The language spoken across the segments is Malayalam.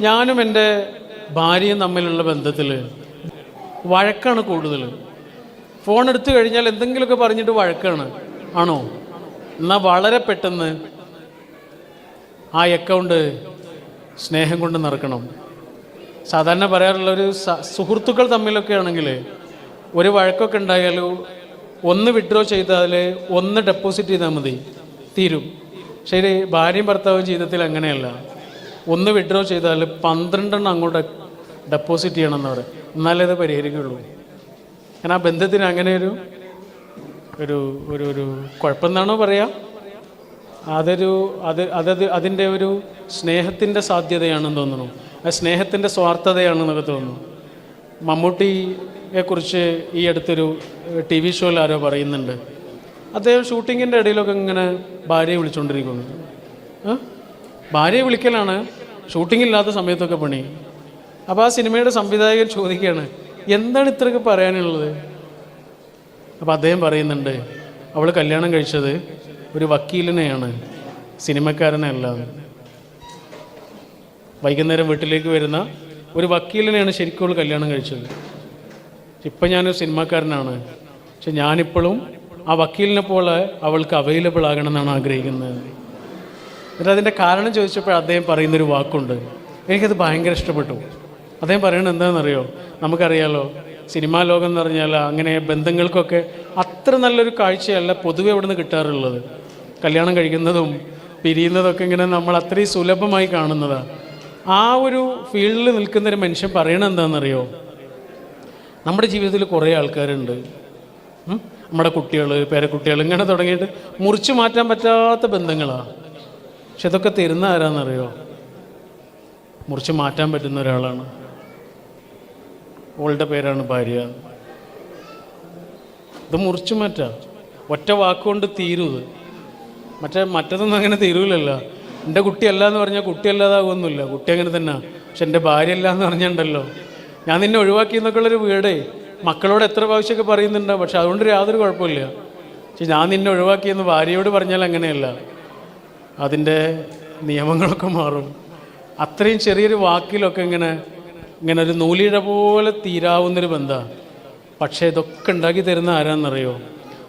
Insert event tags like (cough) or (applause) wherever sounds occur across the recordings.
ഞാനും എന്റെ ഭാര്യയും തമ്മിലുള്ള ബന്ധത്തിൽ വഴക്കാണ് കൂടുതൽ ഫോൺ എടുത്തു കഴിഞ്ഞാൽ എന്തെങ്കിലുമൊക്കെ പറഞ്ഞിട്ട് വഴക്കാണ്. ആണോ? എന്നാൽ വളരെ പെട്ടെന്ന് ആ അക്കൗണ്ട് സ്നേഹം കൊണ്ട് നിറക്കണം സാധാരണ പറയാറുള്ള ഒരു സുഹൃത്തുക്കൾ തമ്മിലൊക്കെ ആണെങ്കിൽ ഒരു വഴക്കൊക്കെ ഉണ്ടായാലും ഒന്ന് വിഡ്രോ ചെയ്താൽ ഒന്ന് ഡെപ്പോസിറ്റ് ചെയ്താൽ മതി. തീരും. ശരി ഭാര്യയും ഭർത്താവും ജീവിതത്തിൽ അങ്ങനെയല്ല. ഒന്ന് വിഡ്രോ ചെയ്താൽ പന്ത്രണ്ടെണ്ണം അങ്ങോട്ട് ഡെപ്പോസിറ്റ് ചെയ്യണമെന്ന് പറയും. എന്നാലേ അത് പരിഹരിക്കുള്ളൂ. ഞാൻ ആ ബന്ധത്തിന് അങ്ങനെ ഒരു ഒരു ഒരു ഒരു കുഴപ്പമെന്നാണോ പറയാ? അതൊരു അത് അതത് അതിന്റെ ഒരു സ്നേഹത്തിന്റെ സാധ്യതയാണെന്ന് തോന്നുന്നു. ആ സ്നേഹത്തിന്റെ സ്വാർത്ഥതയാണെന്നൊക്കെ തോന്നുന്നു. മമ്മൂട്ടിയെക്കുറിച്ച് ഈ അടുത്തൊരു ടി വി ഷോയിൽ ആരോ പറയുന്നുണ്ട്. അദ്ദേഹം ഷൂട്ടിങ്ങിന്റെ ഇടയിലൊക്കെ ഇങ്ങനെ ഭാര്യയെ വിളിച്ചുകൊണ്ടിരിക്കുന്നു ഭാര്യയെ വിളിക്കലാണ്. ഷൂട്ടിംഗ് ഇല്ലാത്ത സമയത്തൊക്കെ പണി. അപ്പോൾ ആ സിനിമയുടെ സംവിധായകൻ ചോദിക്കുകയാണ് എന്താണ് ഇത്രയൊക്കെ പറയാനുള്ളത്? അപ്പോൾ അദ്ദേഹം പറയുന്നുണ്ട് അവൾ കല്യാണം കഴിച്ചത് ഒരു വക്കീലിനെയാണ് സിനിമക്കാരനല്ല വൈകുന്നേരം വീട്ടിലേക്ക് വരുന്ന ഒരു വക്കീലിനെയാണ് ശരിക്കും അവൾ കല്യാണം കഴിച്ചത്. ഇപ്പം ഞാനൊരു സിനിമാക്കാരനാണ് പക്ഷെ ഞാനിപ്പോഴും ആ വക്കീലിനെ പോലെ അവൾക്ക് അവൈലബിൾ ആകണമെന്നാണ് ആഗ്രഹിക്കുന്നത്. എന്നിട്ട് അതിന്റെ കാരണം ചോദിച്ചപ്പോൾ അദ്ദേഹം പറയുന്നൊരു വാക്കുണ്ട്. എനിക്കത് ഭയങ്കര ഇഷ്ടപ്പെട്ടു. അദ്ദേഹം പറയുന്നത് എന്താണെന്നറിയോ? നമുക്കറിയാലോ സിനിമാ ലോകം എന്ന് പറഞ്ഞാൽ അങ്ങനെ ബന്ധങ്ങൾക്കൊക്കെ അത്ര നല്ലൊരു കാഴ്ചയല്ല പൊതുവെ അവിടെ നിന്ന് കിട്ടാറുള്ളത്. കല്യാണം കഴിക്കുന്നതും പിരിയുന്നതൊക്കെ ഇങ്ങനെ നമ്മൾ അത്രയും സുലഭമായി കാണുന്നതാണ് ആ ഒരു ഫീൽഡിൽ നിൽക്കുന്ന ഒരു മനുഷ്യൻ പറയണത് എന്താണെന്നറിയോ? നമ്മുടെ ജീവിതത്തിൽ കുറേ ആൾക്കാരുണ്ട്. നമ്മുടെ കുട്ടികൾ പേരക്കുട്ടികൾ ഇങ്ങനെ തുടങ്ങിയിട്ട് മുറിച്ചു മാറ്റാൻ പറ്റാത്ത ബന്ധങ്ങളാണ് പക്ഷെ ഇതൊക്കെ തരുന്ന ആരാന്നറിയോ? മുറിച്ച് മാറ്റാൻ പറ്റുന്ന ഒരാളാണ്. ഓളുടെ പേരാണ് ഭാര്യ. ഇത് മുറിച്ചു മാറ്റാം. ഒറ്റ വാക്കുകൊണ്ട് തീരുത് മറ്റേ മറ്റതൊന്നും അങ്ങനെ തീരൂലല്ലോ. എന്റെ കുട്ടിയല്ല എന്ന് പറഞ്ഞാൽ കുട്ടിയല്ലാതാകുമൊന്നുമില്ല കുട്ടി അങ്ങനെ തന്നെ. പക്ഷെ എന്റെ ഭാര്യ അല്ല എന്ന് പറഞ്ഞിട്ടുണ്ടല്ലോ ഞാൻ നിന്നെ ഒഴിവാക്കി എന്നൊക്കെയുള്ളൊരു വീടേ. മക്കളോട് എത്ര പ്രാവശ്യമൊക്കെ പറയുന്നുണ്ടോ പക്ഷെ അതുകൊണ്ട് യാതൊരു കുഴപ്പമില്ല. പക്ഷെ ഞാൻ നിന്നെ ഒഴിവാക്കിയെന്ന് ഭാര്യയോട് പറഞ്ഞാൽ അങ്ങനെയല്ല. അതിന്റെ നിയമങ്ങളൊക്കെ മാറും. അത്രയും ചെറിയൊരു വാക്കിലൊക്കെ ഇങ്ങനെ ഇങ്ങനെ ഒരു നൂലിഴ പോലെ തീരാവുന്നൊരു ബന്ധമാണ് പക്ഷേ ഇതൊക്കെ ഉണ്ടാക്കി തരുന്ന ആരാന്നറിയോ?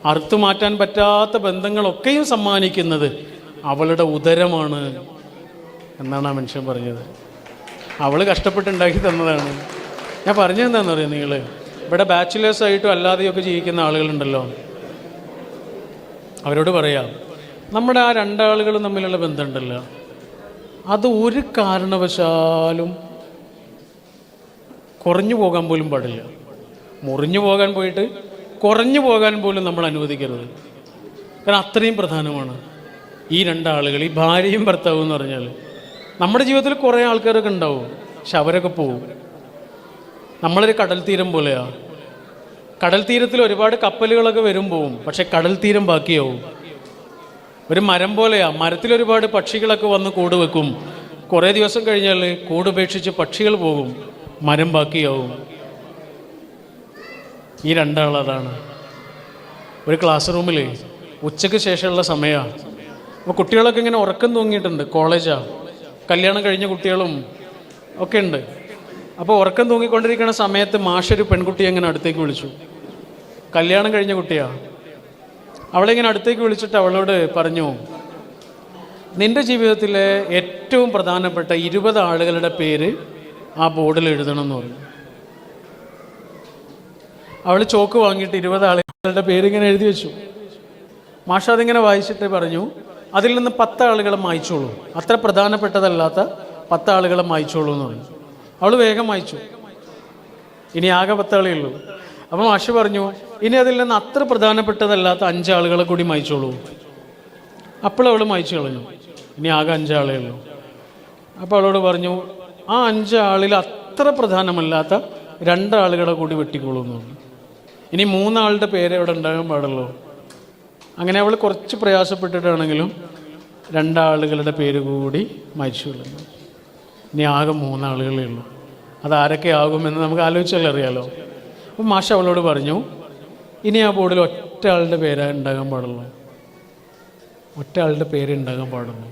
അറുത്തു മാറ്റാൻ പറ്റാത്ത ബന്ധങ്ങളൊക്കെയും സമ്മാനിക്കുന്നത് അവളുടെ ഉദരമാണ് എന്നാണ് ആ മനുഷ്യൻ പറഞ്ഞത്. അവൾ കഷ്ടപ്പെട്ടുണ്ടാക്കി തന്നതാണ്. ഞാൻ പറഞ്ഞു എന്താണെന്ന് അറിയാം നിങ്ങൾ ഇവിടെ ബാച്ചിലേഴ്സായിട്ടും അല്ലാതെയൊക്കെ ജീവിക്കുന്ന ആളുകളുണ്ടല്ലോ. അവരോട് പറയാം. നമ്മുടെ ആ രണ്ടാളുകളും തമ്മിലുള്ള ബന്ധമുണ്ടല്ലോ. അത് ഒരു കാരണവശാലും കുറഞ്ഞു പോകാൻ പോലും പാടില്ല. മുറിഞ്ഞു പോകാൻ പോയിട്ട് കുറഞ്ഞു പോകാൻ പോലും നമ്മൾ അനുവദിക്കരുത്. കാരണം അത്രയും പ്രധാനമാണ് ഈ രണ്ടാളുകൾ ഈ ഭാര്യയും ഭർത്താവും എന്ന് പറഞ്ഞാൽ നമ്മുടെ ജീവിതത്തിൽ കുറേ ആൾക്കാരൊക്കെ ഉണ്ടാവും. പക്ഷെ അവരൊക്കെ പോവും. നമ്മളൊരു കടൽ തീരം പോലെയാണ് കടൽ തീരത്തിൽ ഒരുപാട് കപ്പലുകളൊക്കെ വരും പോവും. പക്ഷെ കടൽ തീരം ബാക്കിയാവും. ഒരു മരം പോലെയാ. മരത്തിൽ ഒരുപാട് പക്ഷികളൊക്കെ വന്ന് കൂട് വെക്കും. കുറേ ദിവസം കഴിഞ്ഞാൽ കൂട് ഉപേക്ഷിച്ച് പക്ഷികൾ പോകും. മരം ബാക്കിയാവും. ഈ രണ്ടാളതാണ് ഒരു ക്ലാസ് റൂമിൽ ഉച്ചയ്ക്ക് ശേഷമുള്ള സമയമാണ് അപ്പോൾ കുട്ടികളൊക്കെ ഇങ്ങനെ ഉറക്കം തൂങ്ങിയിട്ടുണ്ട്. കോളേജാണ് കല്യാണം കഴിഞ്ഞ കുട്ടികളും ഒക്കെ ഉണ്ട്. അപ്പോൾ ഉറക്കം തൂങ്ങിക്കൊണ്ടിരിക്കുന്ന സമയത്ത് മാഷൊരു പെൺകുട്ടിയെ അങ്ങനെ അടുത്തേക്ക് വിളിച്ചു. കല്യാണം കഴിഞ്ഞ കുട്ടിയാണ് അവളെ ഇങ്ങനെ അടുത്തേക്ക് വിളിച്ചിട്ട് അവളോട് പറഞ്ഞു നിന്റെ ജീവിതത്തിലെ ഏറ്റവും പ്രധാനപ്പെട്ട ഇരുപത് ആളുകളുടെ പേര് ആ ബോർഡിൽ എഴുതണം എന്ന് പറഞ്ഞു. അവൾ ചോക്ക് വാങ്ങിയിട്ട് ഇരുപത് ആളുകളുടെ പേര് ഇങ്ങനെ എഴുതി വെച്ചു. മാഷ അതിങ്ങനെ വായിച്ചിട്ട് പറഞ്ഞു അതിൽ നിന്ന് പത്ത് ആളുകളെ വായിച്ചോളൂ അത്ര പ്രധാനപ്പെട്ടതല്ലാത്ത പത്ത് ആളുകളെ മായ്ച്ചോളൂ എന്ന് പറഞ്ഞു. അവൾ വേഗം വായിച്ചു ഇനി ആകെ പത്താളേ ഉള്ളൂ. അപ്പം മാഷ് പറഞ്ഞു ഇനി അതിൽ നിന്ന് അത്ര പ്രധാനപ്പെട്ടതല്ലാത്ത അഞ്ചാളുകളെ കൂടി മായിച്ചോളൂ. അവൾ മായ്ച്ചു കളഞ്ഞു. ഇനി ആകെ അഞ്ചാളേ ഉള്ളൂ. അപ്പോൾ അവളോട് പറഞ്ഞു ആ അഞ്ചാളിൽ അത്ര പ്രധാനമല്ലാത്ത രണ്ടാളുകളെ കൂടി വെട്ടിക്കോളൂ എന്ന് പറഞ്ഞു. ഇനി മൂന്നാളുടെ പേര് അവിടെ ഉണ്ടാകാൻ പാടുള്ളൂ? അങ്ങനെ അവൾ കുറച്ച് പ്രയാസപ്പെട്ടിട്ടാണെങ്കിലും രണ്ടാളുകളുടെ പേര് കൂടി കളഞ്ഞു. ഇനി ആകെ മൂന്നാളുകളേ ഉള്ളൂ. അതാരൊക്കെ ആകുമെന്ന് നമുക്ക് ആലോചിച്ചാൽ അറിയാലോ അപ്പം മാഷ അവളോട് പറഞ്ഞു ഇനി ആ ബോർഡിൽ ഒറ്റ ആളുടെ പേര് ഉണ്ടാകാൻ പാടുള്ളൂ. ഒറ്റ ആളുടെ പേര് ഉണ്ടാകാൻ പാടുള്ളൂ.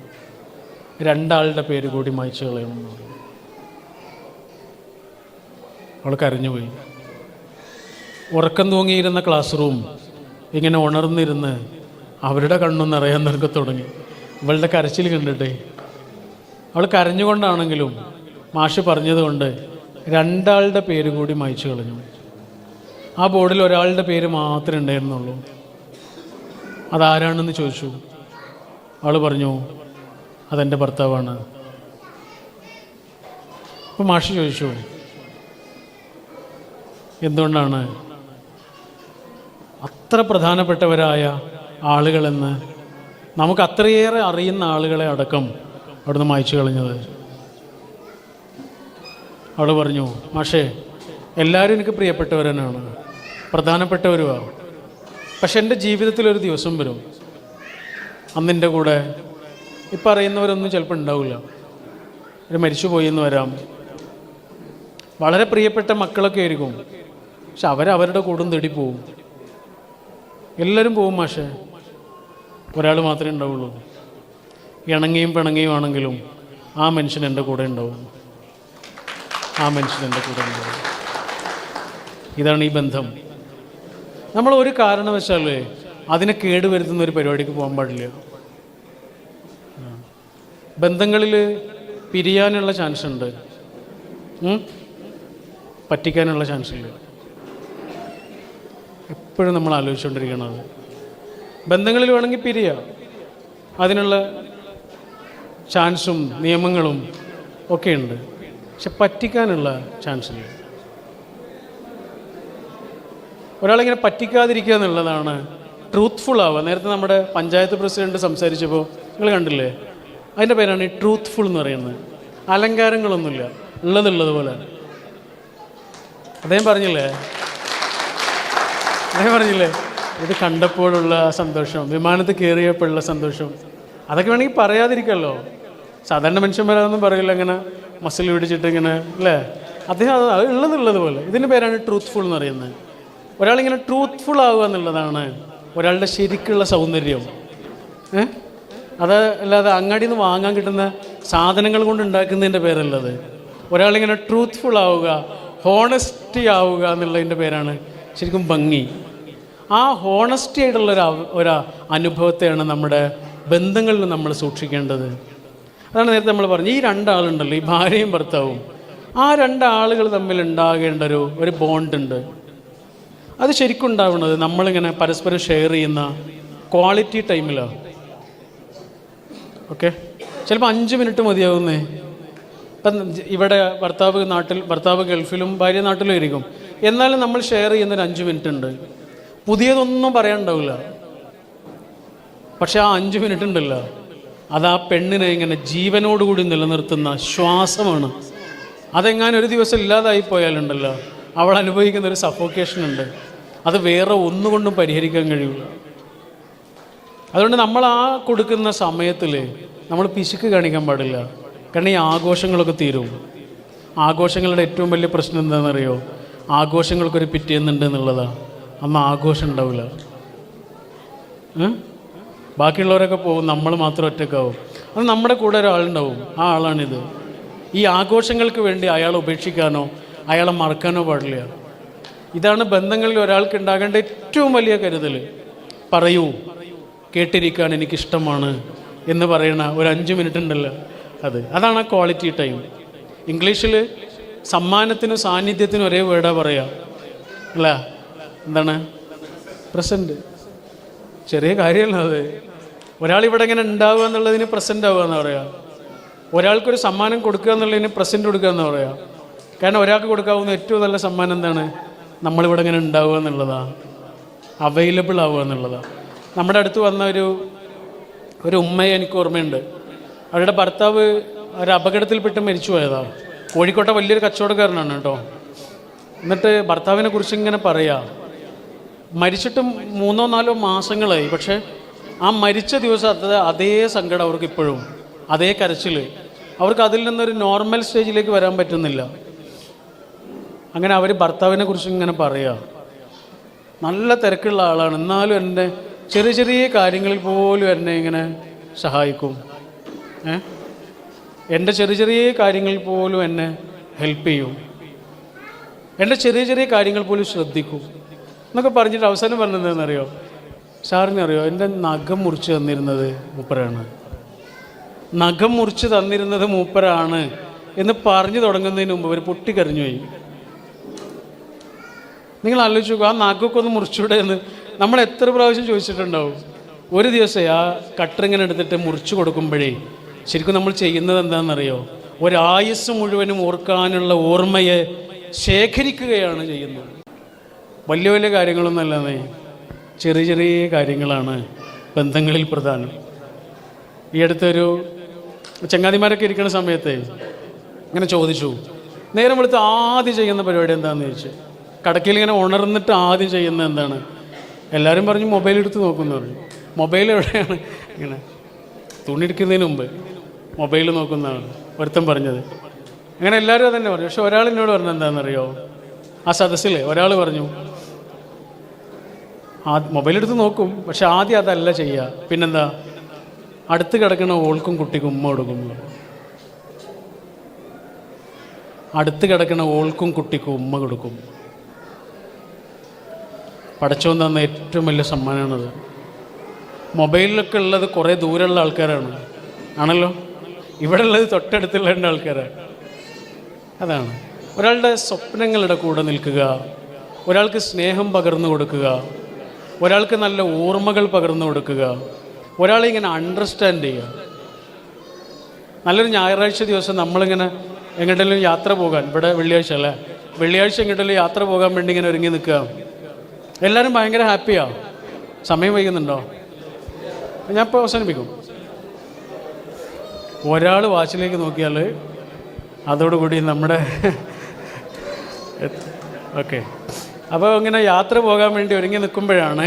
രണ്ടാളുടെ പേര് കൂടി മായ്ച്ചു കളയണം. അവൾ കരഞ്ഞുപോയി. ഉറക്കം തൂങ്ങിയിരുന്ന ക്ലാസ് റൂം ഇങ്ങനെ ഉണർന്നിരുന്ന് അവരുടെ കണ്ണൊന്ന് നിറയാൻ നിനക്ക് തുടങ്ങി. ഇവളുടെ കരച്ചിൽ കണ്ടിട്ടേ അവൾ കരഞ്ഞുകൊണ്ടാണെങ്കിലും മാഷ് പറഞ്ഞതുകൊണ്ട് രണ്ടാളുടെ പേര് കൂടി മായ്ച്ചു കളഞ്ഞു. ആ ബോർഡിൽ ഒരാളുടെ പേര് മാത്രമേ ഉണ്ടായിരുന്നുള്ളൂ. അതാരാണെന്ന് ചോദിച്ചു. ആൾ പറഞ്ഞു അതെന്റെ ഭർത്താവാണ്. അപ്പോൾ മാഷി ചോദിച്ചു എന്തുകൊണ്ടാണ് അത്ര പ്രധാനപ്പെട്ടവരായ ആളുകളെന്ന് നമുക്ക് അത്രയേറെ അറിയുന്ന ആളുകളെ അടക്കം അവിടുന്ന് മായ്ച്ചു കളഞ്ഞത്? അവൾ പറഞ്ഞു മാഷേ എല്ലാവരും എനിക്ക് പ്രിയപ്പെട്ടവരനാണ്. പ്രധാനപ്പെട്ടവരുമാണ് പക്ഷെ എന്റെ ജീവിതത്തിൽ ഒരു ദിവസം വരും. അന്നിന്റെ കൂടെ ഇപ്പം അറിയുന്നവരൊന്നും ചിലപ്പോൾ ഉണ്ടാവില്ല. ഒരു മരിച്ചുപോയി എന്ന് വരാം. വളരെ പ്രിയപ്പെട്ട മക്കളൊക്കെ ആയിരിക്കും. പക്ഷെ അവരവരുടെ കൂടും തേടി പോവും. എല്ലാവരും പോവും പക്ഷേ ഒരാൾ മാത്രമേ ഉണ്ടാവുള്ളൂ. ഇണങ്ങിയും പിണങ്ങിയും ആണെങ്കിലും ആ മനുഷ്യൻ എന്റെ കൂടെ ഉണ്ടാവും. ആ മനുഷ്യൻ എന്റെ കൂടെ ഉണ്ടാവും. ഇതാണ് ഈ ബന്ധം. നമ്മൾ ഒരു കാരണവശാലേ അതിനെ കേടുവരുത്തുന്ന ഒരു പരിപാടിക്ക് പോകാൻ പാടില്ല. ബന്ധങ്ങളിൽ പിരിയാനുള്ള ചാൻസ് ഉണ്ട്? പറ്റിക്കാനുള്ള ചാൻസ് ഇല്ല എപ്പോഴും നമ്മൾ ആലോചിച്ചുകൊണ്ടിരിക്കണത് ബന്ധങ്ങളിൽ വേണമെങ്കിൽ പിരിയാം. അതിനുള്ള ചാൻസും നിയമങ്ങളും ഒക്കെ ഉണ്ട് പക്ഷെ പറ്റിക്കാനുള്ള ചാൻസ് ഇല്ല ഒരാളിങ്ങനെ പറ്റിക്കാതിരിക്കുക എന്നുള്ളതാണ്. ട്രൂത്ത്ഫുൾ ആവുക. നേരത്തെ നമ്മുടെ പഞ്ചായത്ത് പ്രസിഡന്റ് സംസാരിച്ചപ്പോൾ നിങ്ങൾ കണ്ടില്ലേ? അതിന്റെ പേരാണ് ഈ ട്രൂത്ത്ഫുൾ എന്ന് പറയുന്നത്. അലങ്കാരങ്ങളൊന്നുമില്ല. ഉള്ളതുള്ളത് പോലെ. അദ്ദേഹം പറഞ്ഞില്ലേ? അദ്ദേഹം പറഞ്ഞില്ലേ? ഇത് കണ്ടപ്പോഴുള്ള സന്തോഷം. വിമാനത്തിൽ കയറിയപ്പോഴുള്ള സന്തോഷം. അതൊക്കെ വേണമെങ്കിൽ പറയാതിരിക്കല്ലോ. സാധാരണ മനുഷ്യന്മാരതൊന്നും പറയില്ല. ഇങ്ങനെ മസിൽ പിടിച്ചിട്ട് ഇങ്ങനെ അല്ലേ? അദ്ദേഹം അത് ഉള്ളതുള്ളത് പോലെ. ഇതിന്റെ പേരാണ് ട്രൂത്ത്ഫുൾ എന്ന് പറയുന്നത്. ഒരാളിങ്ങനെ ട്രൂത്ത്ഫുൾ ആവുക എന്നുള്ളതാണ് ഒരാളുടെ ശരിക്കുള്ള സൗന്ദര്യം. അത് അല്ലാതെ അങ്ങാടിയിൽ നിന്ന് വാങ്ങാൻ കിട്ടുന്ന സാധനങ്ങൾ കൊണ്ട് ഉണ്ടാക്കുന്നതിന്റെ പേരല്ലത്. ഒരാളിങ്ങനെ ട്രൂത്ത്ഫുൾ ആവുക ഹോണസ്റ്റി ആവുക എന്നുള്ളതിന്റെ പേരാണ് ശരിക്കും ഭംഗി. ആ ഹോണസ്റ്റി ആയിട്ടുള്ള ഒരു ഒരു അനുഭവത്തെയാണ് നമ്മുടെ ബന്ധങ്ങളിൽ നമ്മൾ സൂക്ഷിക്കേണ്ടത്. അതാണ് നേരത്തെ നമ്മൾ പറഞ്ഞു ഈ രണ്ടാളുണ്ടല്ലോ ഈ ഭാര്യയും ഭർത്താവും. ആ രണ്ടാളുകൾ തമ്മിൽ ഉണ്ടാകേണ്ട ഒരു ഒരു ബോണ്ടുണ്ട് അത് ശരിക്കും ഉണ്ടാവുന്നത് നമ്മളിങ്ങനെ പരസ്പരം ഷെയർ ചെയ്യുന്ന ക്വാളിറ്റി ടൈമിലാണ് ഓക്കെ ചിലപ്പോൾ അഞ്ച് മിനിറ്റ് മതിയാവുന്നേ. ഇപ്പം ഇവിടെ ഭർത്താവ് നാട്ടിൽ ഭർത്താവ് ഗൾഫിലും ഭാര്യ നാട്ടിലും ഇരിക്കും. എന്നാലും നമ്മൾ ഷെയർ ചെയ്യുന്നൊരു അഞ്ച് മിനിറ്റ് ഉണ്ട്. പുതിയതൊന്നും പറയാനുണ്ടാവില്ല. പക്ഷെ ആ അഞ്ച് മിനിറ്റ് ഉണ്ടല്ലോ. അത് ആ പെണ്ണിനെ ഇങ്ങനെ ജീവനോടുകൂടി നിലനിർത്തുന്ന ശ്വാസമാണ്. അതെങ്ങാനും ഒരു ദിവസം ഇല്ലാതായി പോയാലുണ്ടല്ലോ. അവൾ അനുഭവിക്കുന്ന ഒരു സഫോക്കേഷൻ ഉണ്ട്. അത് വേറെ ഒന്നുകൊണ്ടും പരിഹരിക്കാൻ കഴിയില്ല അതുകൊണ്ട് നമ്മൾ ആ കൊടുക്കുന്ന സമയത്തിൽ നമ്മൾ പിശുക്ക് കാണിക്കാൻ പാടില്ല. കാരണം ഈ ആഘോഷങ്ങളൊക്കെ തീരും. ആഘോഷങ്ങളുടെ ഏറ്റവും വലിയ പ്രശ്നം എന്താണെന്നറിയോ? ആഘോഷങ്ങൾക്കൊരു പിറ്റേന്നുണ്ട് എന്നുള്ളതാണ് അന്ന് ആഘോഷം ഉണ്ടാവില്ല ബാക്കിയുള്ളവരൊക്കെ പോകും നമ്മൾ മാത്രം ഒറ്റക്കാവും. അത് നമ്മുടെ കൂടെ ഒരാളുണ്ടാവും. ആ ആളാണിത്. ഈ ആഘോഷങ്ങൾക്ക് വേണ്ടി അയാളെ ഉപേക്ഷിക്കാനോ അയാളെ മറക്കാനോ പാടില്ല. ഇതാണ് ബന്ധങ്ങളിൽ ഒരാൾക്ക് ഉണ്ടാകേണ്ട ഏറ്റവും വലിയ കരുതൽ. പറയൂ കേട്ടിരിക്കാൻ എനിക്കിഷ്ടമാണ് എന്ന് പറയണ ഒരു അഞ്ച് മിനിറ്റ് ഉണ്ടല്ലോ അത്. അതാണ് ആ ക്വാളിറ്റി ടൈം ഇംഗ്ലീഷിൽ സമ്മാനത്തിനും സാന്നിധ്യത്തിനും ഒരേ വേർഡാ പറയാ. അല്ല എന്താണ്? പ്രസന്റ് ചെറിയ കാര്യമല്ല അത്. ഒരാൾ ഇവിടെ ഇങ്ങനെ ഉണ്ടാവുക എന്നുള്ളതിന് പ്രസന്റ് ആവുക എന്ന് പറയാം. ഒരാൾക്കൊരു സമ്മാനം കൊടുക്കുക എന്നുള്ളതിന് പ്രസന്റ് കൊടുക്കുക എന്ന് പറയാം. കാരണം ഒരാൾക്ക് കൊടുക്കാവുന്ന ഏറ്റവും നല്ല സമ്മാനം എന്താണ്? നമ്മളിവിടെ ഇങ്ങനെ ഉണ്ടാവുക എന്നുള്ളതാണ് അവൈലബിൾ ആവുക എന്നുള്ളതാണ് നമ്മുടെ അടുത്ത് വന്ന ഒരു ഒരു ഉമ്മയെ എനിക്ക് ഓർമ്മയുണ്ട്. അവരുടെ ഭർത്താവ് ഒരു അപകടത്തിൽപ്പെട്ട് മരിച്ചു പോയതാണ് കോഴിക്കോട്ടെ വലിയൊരു കച്ചവടക്കാരനാണ് കേട്ടോ. എന്നിട്ട് ഭർത്താവിനെ കുറിച്ച് ഇങ്ങനെ പറയാം. മരിച്ചിട്ട് മൂന്നോ നാലോ മാസങ്ങളായി. പക്ഷേ ആ മരിച്ച ദിവസം അത് സങ്കടം അവർക്ക് ഇപ്പോഴും. അതേ കരച്ചിൽ അവർക്ക് അതിൽ നിന്നൊരു നോർമൽ സ്റ്റേജിലേക്ക് വരാൻ പറ്റുന്നില്ല. അങ്ങനെ അവർ ഭർത്താവിനെ കുറിച്ച് ഇങ്ങനെ പറയുക നല്ല തിരക്കുള്ള ആളാണ്. എന്നാലും എന്നെ ചെറിയ ചെറിയ കാര്യങ്ങളിൽ പോലും എന്നെ ഇങ്ങനെ സഹായിക്കും. ഏ? എന്റെ ചെറിയ ചെറിയ കാര്യങ്ങളിൽ പോലും എന്നെ ഹെൽപ്പ് ചെയ്യും. എന്റെ ചെറിയ ചെറിയ കാര്യങ്ങൾ പോലും ശ്രദ്ധിക്കും. എന്നൊക്കെ പറഞ്ഞിട്ട് അവസാനം പറഞ്ഞതെന്നറിയോ സാറിനറിയോ? എന്റെ നഖം മുറിച്ച് തന്നിരുന്നത് മൂപ്പരാണ്. നഖം മുറിച്ച് തന്നിരുന്നത് മൂപ്പരാണ് എന്ന് പറഞ്ഞു തുടങ്ങുന്നതിന് മുമ്പ് അവർ പൊട്ടിക്കരഞ്ഞു പോയി. നിങ്ങൾ ആലോചിച്ച് ആ നാക്കൊക്കെ ഒന്ന് മുറിച്ചൂടെ എന്ന് നമ്മൾ എത്ര പ്രാവശ്യം ചോദിച്ചിട്ടുണ്ടാവും? ഒരു ദിവസം ആ കട്ടർ ഇങ്ങനെ എടുത്തിട്ട് മുറിച്ചു കൊടുക്കുമ്പോഴേ ശരിക്കും നമ്മൾ ചെയ്യുന്നത് എന്താണെന്നറിയോ? ഒരായുസ് മുഴുവനും ഓർക്കാനുള്ള ഓർമ്മയെ ശേഖരിക്കുകയാണ് ചെയ്യുന്നത്. വലിയ വലിയ കാര്യങ്ങളൊന്നും അല്ലാതെ ചെറിയ ചെറിയ കാര്യങ്ങളാണ് ബന്ധങ്ങളിൽ പ്രധാനം. ഈ അടുത്തൊരു ചങ്ങാതിമാരൊക്കെ ഇരിക്കുന്ന സമയത്ത് ഇങ്ങനെ ചോദിച്ചു നേരം വെളുത്ത് ആദ്യം ചെയ്യുന്ന പരിപാടി എന്താണെന്ന് ചോദിച്ചു? കടക്കയിൽ ഇങ്ങനെ ഉണർന്നിട്ട് ആദ്യം ചെയ്യുന്നത് എന്താണ്? എല്ലാവരും പറഞ്ഞു മൊബൈൽ എടുത്ത് നോക്കുമെന്ന് പറഞ്ഞു. മൊബൈൽ എവിടെയാണ്? ഇങ്ങനെ തുണി എടുക്കുന്നതിന് മുമ്പ് മൊബൈൽ നോക്കുന്നതാണ് ഒരുത്തൻ പറഞ്ഞത്. അങ്ങനെ എല്ലാവരും അതന്നെ പറഞ്ഞു. പക്ഷെ ഒരാൾ എന്നോട് പറഞ്ഞത് എന്താണെന്നറിയോ? ആ സദസ്സിൽ ഒരാൾ പറഞ്ഞു ആ മൊബൈൽ എടുത്ത് നോക്കും പക്ഷെ ആദ്യം അതല്ല ചെയ്യുക. പിന്നെന്താ? അടുത്ത് കിടക്കുന്ന ഓൾക്കും കുട്ടിക്കും ഉമ്മ കൊടുക്കും. അടുത്ത് കിടക്കുന്ന ഓൾക്കും കുട്ടിക്കും ഉമ്മ കൊടുക്കും. പടച്ചോൻ തന്ന ഏറ്റവും വലിയ സമ്മാനമാണത്. മൊബൈലിലൊക്കെ ഉള്ളത് കുറേ ദൂരമുള്ള ആൾക്കാരാണ്. ആണല്ലോ? ഇവിടെ ഉള്ളത് തൊട്ടടുത്തുള്ള രണ്ട് ആൾക്കാരാണ്. അതാണ്. ഒരാളുടെ സ്വപ്നങ്ങളുടെ കൂടെ നിൽക്കുക ഒരാൾക്ക് സ്നേഹം പകർന്നു കൊടുക്കുക ഒരാൾക്ക് നല്ല ഓർമ്മകൾ പകർന്നു കൊടുക്കുക ഒരാളെ ഇങ്ങനെ അണ്ടർസ്റ്റാൻഡ് ചെയ്യുക. നല്ലൊരു ഞായറാഴ്ച ദിവസം നമ്മളിങ്ങനെ എങ്ങോട്ടെങ്കിലും യാത്ര പോകാൻ ഇവിടെ വെള്ളിയാഴ്ച അല്ലേ? വെള്ളിയാഴ്ച എങ്ങോട്ടെങ്കിലും യാത്ര പോകാൻ വേണ്ടി ഇങ്ങനെ ഒരുങ്ങി നിൽക്കുക. എല്ലാവരും ഭയങ്കര ഹാപ്പിയാണ് സമയം വൈകുന്നുണ്ടോ? ഞാൻ ഇപ്പോൾ അവസാനിപ്പിക്കും. ഒരാൾ വാച്ചിലേക്ക് നോക്കിയാൽ അതോടുകൂടി നമ്മുടെ (laughs) ഓക്കെ. അപ്പോൾ ഇങ്ങനെ യാത്ര പോകാൻ വേണ്ടി ഒരുങ്ങി നിൽക്കുമ്പോഴാണ്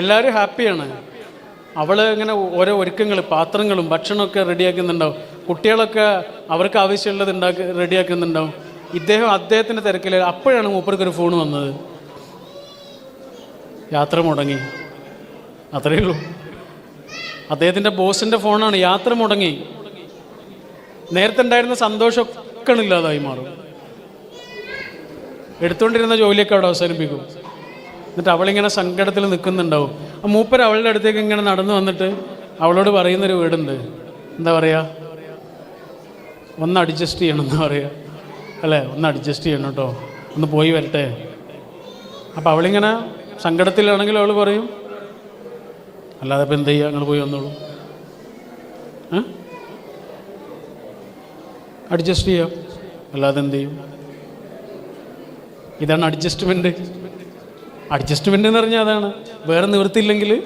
എല്ലാവരും ഹാപ്പിയാണ്. അവൾ ഇങ്ങനെ ഓരോ ഒരുക്കങ്ങൾ പാത്രങ്ങളും ഭക്ഷണമൊക്കെ റെഡിയാക്കുന്നുണ്ടാവും. കുട്ടികളൊക്കെ അവർക്ക് ആവശ്യമുള്ളത് ഉണ്ടാക്കി റെഡിയാക്കുന്നുണ്ടാവും. ഇദ്ദേഹം അദ്ദേഹത്തിന്റെ തിരക്കിൽ അപ്പോഴാണ് മൂപ്പർക്കൊരു ഫോൺ വന്നത്. യാത്ര മുടങ്ങി. അത്രയേ ഉള്ളൂ. അദ്ദേഹത്തിന്റെ ബോസിന്റെ ഫോണാണ് യാത്ര മുടങ്ങി. നേരത്തെ ഉണ്ടായിരുന്ന സന്തോഷമൊക്കെ ഇല്ലാതായി മാറും. എടുത്തുകൊണ്ടിരുന്ന ജോലിയൊക്കെ അവിടെ അവസാനിപ്പിക്കും. എന്നിട്ട് അവളിങ്ങനെ സങ്കടത്തിൽ നിൽക്കുന്നുണ്ടാവും. ആ മൂപ്പർ അവളുടെ അടുത്തേക്ക് ഇങ്ങനെ നടന്നു വന്നിട്ട് അവളോട് പറയുന്നൊരു വീടുണ്ട്. എന്താ പറയുക ഒന്ന് അഡ്ജസ്റ്റ് ചെയ്യണം എന്താ പറയുക അല്ലേ? ഒന്ന് അഡ്ജസ്റ്റ് ചെയ്യണം കേട്ടോ. ഒന്ന് പോയി വരട്ടെ. അപ്പോൾ അവളിങ്ങനെ സങ്കടത്തിലാണെങ്കിൽ അവൾ പറയും. അല്ലാതെ ഇപ്പം എന്ത് ചെയ്യുക പോയി വന്നോളൂ. അഡ്ജസ്റ്റ് ചെയ്യാം. അല്ലാതെ എന്ത് ചെയ്യും? ഇതാണ് അഡ്ജസ്റ്റ്മെന്റ് അഡ്ജസ്റ്റ്മെന്റ് എന്ന് പറഞ്ഞാൽ അതാണ്. വേറെ നിവൃത്തിയില്ലെങ്കിൽ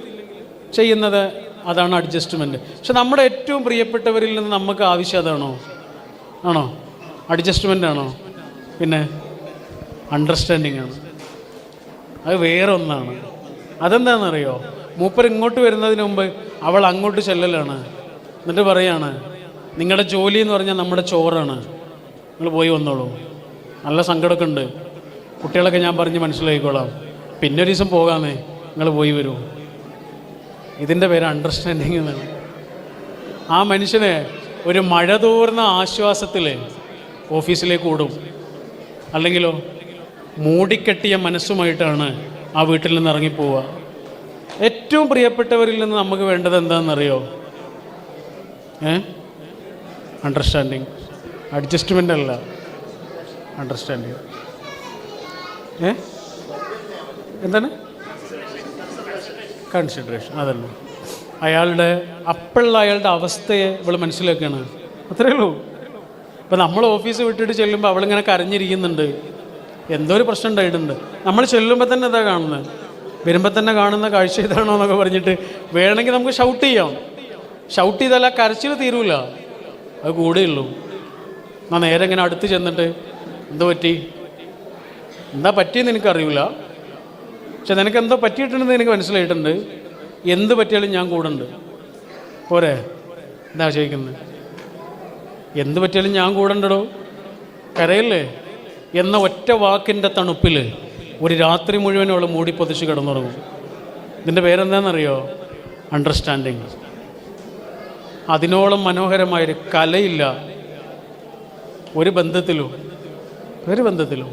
ചെയ്യുന്നത് അതാണ് അഡ്ജസ്റ്റ്മെന്റ് പക്ഷെ നമ്മുടെ ഏറ്റവും പ്രിയപ്പെട്ടവരിൽ നിന്ന് നമുക്ക് ആവശ്യം അതാണോ? ആണോ? അഡ്ജസ്റ്റ്മെന്റ് ആണോ? പിന്നെ അണ്ടർസ്റ്റാൻഡിങ് ആണ്. അത് വേറെ ഒന്നാണ് അതെന്താണെന്നറിയോ? മൂപ്പർ ഇങ്ങോട്ട് വരുന്നതിന് മുമ്പ് അവൾ അങ്ങോട്ട് ചെല്ലലാണ്. എന്നിട്ട് പറയാണ് നിങ്ങളുടെ ജോലി എന്ന് പറഞ്ഞാൽ നമ്മുടെ ചോറാണ്. നിങ്ങൾ പോയി വന്നോളൂ. നല്ല സങ്കടമൊക്കെ ഉണ്ട് കുട്ടികളൊക്കെ ഞാൻ പറഞ്ഞ് മനസ്സിലാക്കിക്കോളാം പിന്നെ ഒരു ദിവസം പോകാമേ നിങ്ങൾ പോയി വരൂ. ഇതിന്റെ പേര് അണ്ടർസ്റ്റാൻഡിങ് എന്നാണ്. ആ മനുഷ്യനെ ഒരു മഴ തോർന്ന ആശ്വാസത്തിൽ ഓഫീസിലേക്ക് ഓടും. അല്ലെങ്കിലോ മൂടിക്കെട്ടിയ മനസ്സുമായിട്ടാണ് ആ വീട്ടിൽ നിന്ന് ഇറങ്ങിപ്പോവുക. ഏറ്റവും പ്രിയപ്പെട്ടവരിൽ നിന്ന് നമുക്ക് വേണ്ടത് എന്താണെന്നറിയോ? ഏ? അണ്ടർസ്റ്റാൻഡിങ് അഡ്ജസ്റ്റ്മെന്റ് അല്ല. അണ്ടർസ്റ്റാൻഡിങ് ഏ? എന്താണ്? കൺസിഡറേഷൻ അതല്ല. അയാളുടെ അപ്പോഴുള്ള അയാളുടെ അവസ്ഥയെ ഇവൾ മനസ്സിലാക്കുകയാണ്. അത്രയേ ഉള്ളൂ. ഇപ്പം നമ്മൾ ഓഫീസ് വിട്ടിട്ട് ചെല്ലുമ്പോൾ അവളിങ്ങനെ കരഞ്ഞിരിക്കുന്നുണ്ട്. എന്തോ ഒരു പ്രശ്നം ഉണ്ടായിട്ടുണ്ട് നമ്മൾ ചെല്ലുമ്പോൾ തന്നെ എന്താ കാണുന്നത്. വരുമ്പോൾ തന്നെ കാണുന്ന കാഴ്ച ഇതാണോ എന്നൊക്കെ പറഞ്ഞിട്ട് വേണമെങ്കിൽ നമുക്ക് ഷൗട്ട് ചെയ്യാം. ഷൗട്ട് ചെയ്താൽ ആ കരച്ചിൽ തീരൂല. അത് കൂടെയുള്ളൂ എന്നാൽ നേരെ ഇങ്ങനെ അടുത്ത് ചെന്നിട്ട് എന്തോ പറ്റി? എന്താ പറ്റിയെന്ന് എനിക്കറിയില്ല പക്ഷെ നിനക്ക് എന്തോ പറ്റിയിട്ടുണ്ടെന്ന് എനിക്ക് മനസ്സിലായിട്ടുണ്ട്. എന്ത് പറ്റിയാലും ഞാൻ കൂടെ ഉണ്ട്. പോരെ. എന്താ ചോദിക്കുന്നത് എന്ത് പറ്റിയാലും ഞാൻ കൂടെ ഉണ്ടടോ. കരയല്ലേ? എന്ന ഒറ്റ വാക്കിന്റെ തണുപ്പിൽ ഒരു രാത്രി മുഴുവൻ അവൾ മൂടി പൊതിച്ച് കിടന്നുറങ്ങും. ഇതിന്റെ പേരെന്താണെന്നറിയോ അണ്ടർസ്റ്റാൻഡിങ് അതിനോളം മനോഹരമായൊരു കലയില്ല ഒരു ബന്ധത്തിലും ഒരു ബന്ധത്തിലും.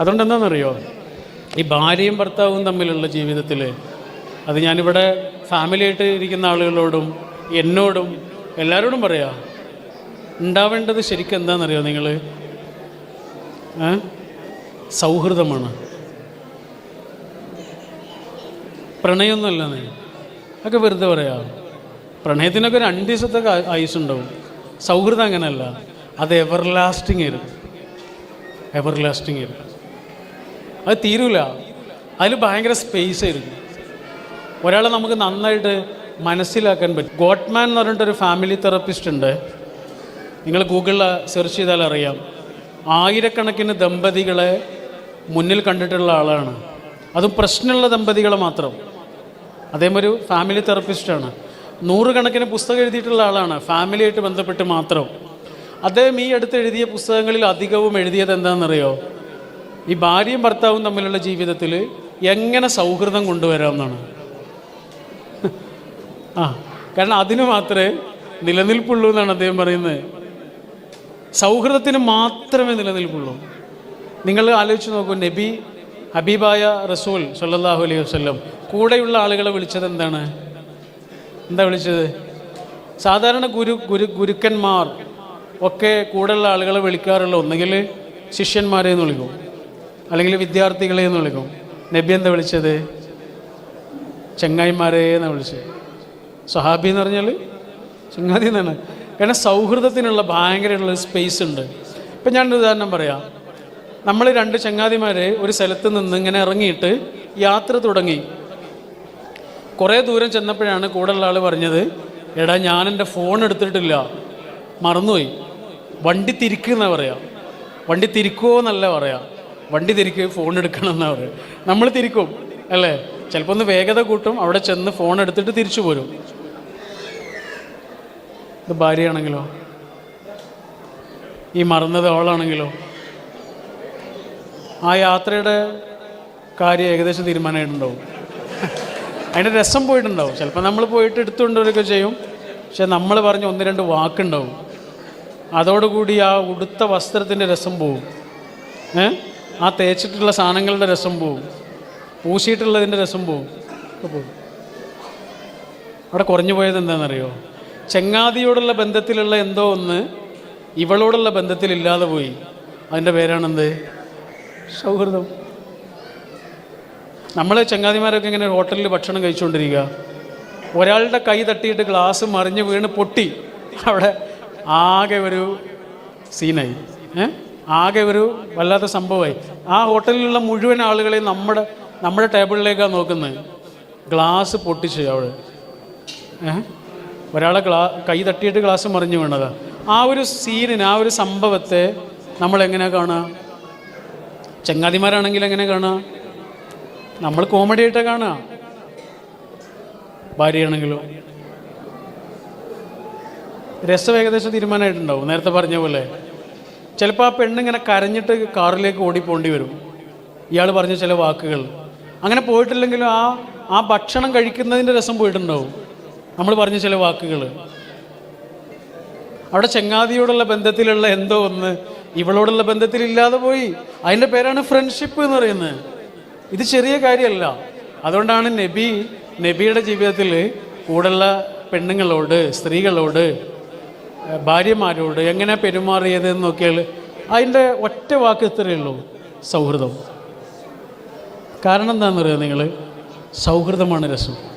അതുകൊണ്ട് എന്താണെന്നറിയോ ഈ ഭാര്യയും ഭർത്താവും തമ്മിലുള്ള ജീവിതത്തിൽ അത് ഞാനിവിടെ ഫാമിലി ആയിട്ട് ഇരിക്കുന്ന ആളുകളോടും എന്നോടും എല്ലാവരോടും പറയാം. ഉണ്ടാവേണ്ടത് ശരിക്കും എന്താണെന്നറിയോ നിങ്ങൾ സൗഹൃദമാണ്. പ്രണയമൊന്നുമല്ല നീ. ഒക്കെ വെറുതെ പറയാം. പ്രണയത്തിനൊക്കെ രണ്ട് ദിവസത്തൊക്കെ ആയുസ് ഉണ്ടാവും സൗഹൃദം അങ്ങനെയല്ല. അത് എവർ ലാസ്റ്റിംഗ് ആയിരുന്നു. എവർ ലാസ്റ്റിംഗ് ആയിരുന്നു. അത് തീരൂല. അതിൽ ഭയങ്കര സ്പേസ് ആയിരുന്നു. ഒരാളെ നമുക്ക് നന്നായിട്ട് മനസ്സിലാക്കാൻ പറ്റും. ഗോട്ട്മാൻ എന്ന് പറഞ്ഞിട്ടൊരു ഫാമിലി തെറപ്പിസ്റ്റ് ഉണ്ട്. നിങ്ങൾ ഗൂഗിളിൽ സെർച്ച് ചെയ്താൽ അറിയാം ആയിരക്കണക്കിന് ദമ്പതികളെ മുന്നിൽ കണ്ടിട്ടുള്ള ആളാണ്. അതും പ്രശ്നമുള്ള ദമ്പതികളെ മാത്രം. അദ്ദേഹം ഒരു ഫാമിലി തെറപ്പിസ്റ്റാണ് നൂറുകണക്കിന് പുസ്തകം എഴുതിയിട്ടുള്ള ആളാണ്. ഫാമിലിയായിട്ട് ബന്ധപ്പെട്ട് മാത്രം. അദ്ദേഹം ഈ അടുത്ത് എഴുതിയ പുസ്തകങ്ങളിൽ അധികവും എഴുതിയത് എന്താണെന്നറിയോ? ഈ ഭാര്യയും ഭർത്താവും തമ്മിലുള്ള ജീവിതത്തിൽ എങ്ങനെ സൗഹൃദം കൊണ്ടുവരാമെന്നാണ്. ആ കാരണം അതിന് മാത്രമേ നിലനിൽപ്പുള്ളൂ എന്നാണ് അദ്ദേഹം പറയുന്നത്. സൗഹൃദത്തിന് മാത്രമേ നിലനിൽക്കുള്ളൂ നിങ്ങൾ ആലോചിച്ച് നോക്കൂ നബി ഹബീബായ റസൂൽ സല്ലാഹു അലൈഹി വസല്ലം കൂടെയുള്ള ആളുകളെ വിളിച്ചത് എന്താണ്? എന്താ വിളിച്ചത്? സാധാരണ ഗുരു ഗുരു ഗുരുക്കന്മാർ ഒക്കെ കൂടെയുള്ള ആളുകളെ വിളിക്കാറുള്ള ഒന്നുകിൽ ശിഷ്യന്മാരെ എന്ന് വിളിക്കും അല്ലെങ്കിൽ വിദ്യാർത്ഥികളെ എന്ന് വിളിക്കും. നബി എന്താ വിളിച്ചത്? ചെങ്ങായിമാരെ എന്നാണ് വിളിച്ചത്. സഹാബി എന്ന് പറഞ്ഞാൽ ചങ്ങാതി എന്നാണ്. കാരണം സൗഹൃദത്തിനുള്ള ഭയങ്കരമുള്ള സ്പേസ് ഉണ്ട്. ഇപ്പം ഞാനൊരു ഉദാഹരണം പറയാം. നമ്മൾ രണ്ട് ചങ്ങാതിമാർ ഒരു സ്ഥലത്ത് നിന്ന് ഇങ്ങനെ ഇറങ്ങിയിട്ട് യാത്ര തുടങ്ങി. കുറേ ദൂരം ചെന്നപ്പോഴാണ് കൂടെയുള്ള ആൾ പറഞ്ഞത് എടാ ഞാൻ എന്റെ ഫോൺ എടുത്തിട്ടില്ല. മറന്നുപോയി. വണ്ടി തിരിക്കുന്ന പറയാം. വണ്ടി തിരിക്കുമോ എന്നല്ല പറയാം. വണ്ടി തിരിക്കുക ഫോൺ എടുക്കണം എന്നാ പറയാം. നമ്മൾ തിരിക്കും അല്ലേ? ചിലപ്പോൾ ഒന്ന് വേഗത കൂട്ടും അവിടെ ചെന്ന് ഫോൺ എടുത്തിട്ട് തിരിച്ചു പോരും. ഇത് ഭാര്യയാണെങ്കിലോ? ഈ മറന്നത് അവളാണെങ്കിലോ? ആ യാത്രയുടെ കാര്യം ഏകദേശം തീരുമാനമായിട്ടുണ്ടാവും അതിന്റെ രസം പോയിട്ടുണ്ടാവും. ചിലപ്പോൾ നമ്മൾ പോയിട്ട് എടുത്തുകൊണ്ടവരൊക്കെ ചെയ്യും. പക്ഷെ നമ്മൾ പറഞ്ഞ ഒന്ന് രണ്ട് വാക്കുണ്ടാവും. അതോടുകൂടി ആ ഉടുത്ത വസ്ത്രത്തിന്റെ രസം പോവും. ആ തേച്ചിട്ടുള്ള സാധനങ്ങളുടെ രസം പോവും. പൂശിയിട്ടുള്ളതിന്റെ രസം പോവും. അവിടെ കുറഞ്ഞു പോയത് എന്താണെന്നറിയോ? ചെങ്ങാതിയോടുള്ള ബന്ധത്തിലുള്ള എന്തോ ഒന്ന് ഇവളോടുള്ള ബന്ധത്തിൽ ഇല്ലാതെ പോയി. അതിന്റെ പേരാണെന്ത്? സൗഹൃദം. നമ്മൾ ചങ്ങാതിമാരൊക്കെ ഇങ്ങനെ ഹോട്ടലിൽ ഭക്ഷണം കഴിച്ചുകൊണ്ടിരിക്കുക ഒരാളുടെ കൈ തട്ടിയിട്ട് ഗ്ലാസ് മറിഞ്ഞ് വീണ് പൊട്ടി. അവിടെ ആകെ ഒരു സീനായി. ആകെ ഒരു വല്ലാത്ത സംഭവമായി. ആ ഹോട്ടലിലുള്ള മുഴുവൻ ആളുകളെയും നമ്മുടെ നമ്മുടെ ടേബിളിലേക്കാണ് നോക്കുന്നത്. ഗ്ലാസ് പൊട്ടിച്ച് അവിടെ. ഏ? ഒരാളെ ക്ലാ കൈ തട്ടിയിട്ട് ഗ്ലാസ് മറിഞ്ഞു വീണത്. ആ ഒരു സീനിന് ആ ഒരു സംഭവത്തെ നമ്മൾ എങ്ങനെ കാണുക? ചങ്ങാതിമാരാണെങ്കിൽ എങ്ങനെ കാണുക? നമ്മൾ കോമഡി ആയിട്ടാണ് കാണുക. ഭാര്യയാണെങ്കിലോ. രസം ഏകദേശം തീരുമാനമായിട്ടുണ്ടാവും. നേരത്തെ പറഞ്ഞ പോലെ. ചിലപ്പോൾ ആ പെണ്ണിങ്ങനെ കരഞ്ഞിട്ട് കാറിലേക്ക് ഓടിപ്പോണ്ടി വരും. ഇയാൾ പറഞ്ഞ ചില വാക്കുകൾ. അങ്ങനെ പോയിട്ടില്ലെങ്കിലും ആ ആ ഭക്ഷണം കഴിക്കുന്നതിന്റെ രസം പോയിട്ടുണ്ടാവും. നമ്മൾ പറഞ്ഞ ചില വാക്കുകൾ അവിടെ ചങ്ങാതിയോടുള്ള ബന്ധത്തിലുള്ള എന്തോ ഒന്ന് ഇവളോടുള്ള ബന്ധത്തിൽ ഇല്ലാതെ പോയി. അതിന്റെ പേരാണ് ഫ്രണ്ട്ഷിപ്പ് എന്ന് പറയുന്നത്. ഇത് ചെറിയ കാര്യമല്ല. അതുകൊണ്ടാണ് നബി നബിയുടെ ജീവിതത്തിൽ കൂടെയുള്ള പെണ്ണുങ്ങളോട് സ്ത്രീകളോട് ഭാര്യമാരോട് എങ്ങനെ പെരുമാറിയത് എന്ന് നോക്കിയാൽ അതിന്റെ ഒറ്റ വാക്ക് ഇത്രയേ ഉള്ളൂ സൗഹൃദം. കാരണം എന്താണെന്ന് എന്താണെന്നറിയോ നിങ്ങൾ സൗഹൃദമാണ് രസം.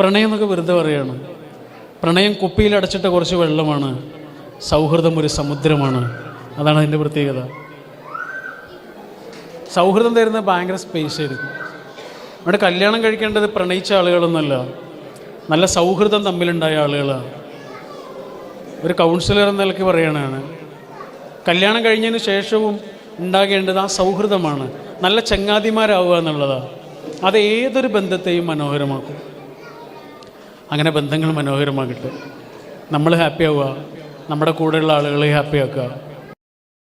പ്രണയം എന്നൊക്കെ വെറുതെ പറയാണ്. പ്രണയം കുപ്പിയിൽ അടച്ചിട്ട കുറച്ച് വെള്ളമാണ്. സൗഹൃദം ഒരു സമുദ്രമാണ്. അതാണ് അതിന്റെ പ്രത്യേകത. സൗഹൃദം തരുന്ന ഭയങ്കര സ്പേസ് ആയിരിക്കും. അവിടെ കല്യാണം കഴിക്കേണ്ടത് പ്രണയിച്ച ആളുകളൊന്നുമല്ല നല്ല സൗഹൃദം തമ്മിലുണ്ടായ ആളുകളാണ് ഒരു കൗൺസിലർ എന്ന നിലയ്ക്ക് പറയണതാണ്. കല്യാണം കഴിഞ്ഞതിന് ശേഷവും ഉണ്ടാകേണ്ടത് ആ സൗഹൃദമാണ്. നല്ല ചങ്ങാതിമാരാവുക എന്നുള്ളതാണ് അത് ഏതൊരു ബന്ധത്തെയും മനോഹരമാക്കും. അങ്ങനെ ബന്ധങ്ങൾ മനോഹരമാകട്ടെ. നമ്മൾ ഹാപ്പിയാവുക നമ്മുടെ കൂടെയുള്ള ആളുകളെ ഹാപ്പി ആക്കുക.